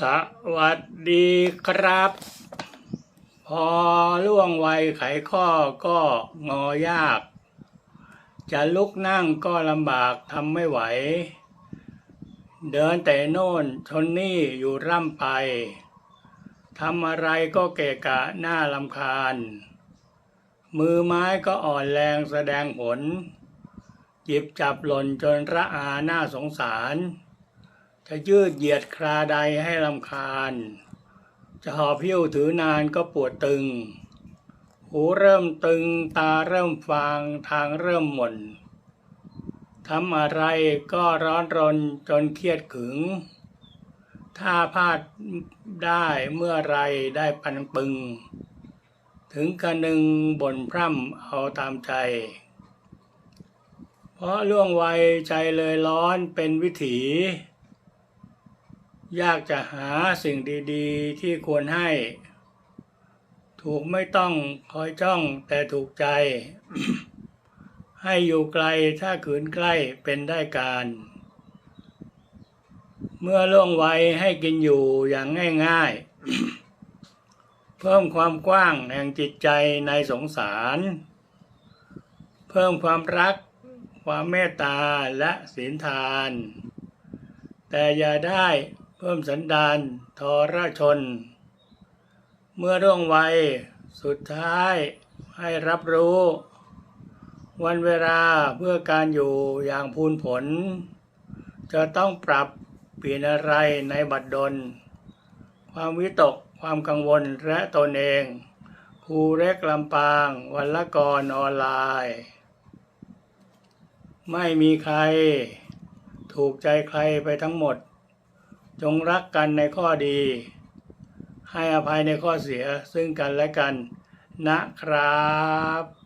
สวัสดีครับ พอล่วงวัยไขข้อก็งอยาก จะลุกนั่งก็ลำบากทำไม่ไหว เดินแต่โน่นชนนี่อยู่ร่ำไปทำอะไรก็เกะกะหน้าลำคาญ มือไม้ก็อ่อนแรงแสดงผลหยิบจับหล่นจนระอาหน้าสงสาร จะยืดเหยียดคราใดให้ลำคาญ จะหอบพิ้วถือนานก็ปวดตึง หูเริ่มตึงตาเริ่มฟางทางเริ่มหม่นทำอะไรก็ร้อนรนจนเครียดขึง ถ้าพลาดได้เมื่อไรได้ปันปึง ถึงกะนึงบ่นพร่ำเอาตามใจ เพราะล่วงวัยใจเลยร้อนเป็นวิถี ยากจะหาสิ่งดีๆ ที่ควรให้ ถูกไม่ต้องคอยจ้องแต่ถูกใจ ให้อยู่ไกลถ้าขืนใกล้เป็นได้การ เมื่อล่วงวัยให้กินอยู่อย่างง่ายๆ เพิ่มความกว้างแห่งจิตใจในสงสาร เพิ่มความรัก ความเมตตาและศีลทาน แต่อย่าได้ เพิ่มสันดานทรชน เมื่อร่วงวัยสุดท้ายให้รับรู้ วันเวลาเพื่อการอยู่อย่างพูนผล จะต้องปรับเปลี่ยนอะไรในบัดดล ความวิตกความกังวลและตนเองครูเล็กลำปางวันละกรออนไลน์ ไม่มีใคร ถูกใจใครไปทั้งหมด จงรักกันในข้อดี ให้อภัยในข้อเสียซึ่งกันและกันนะครับ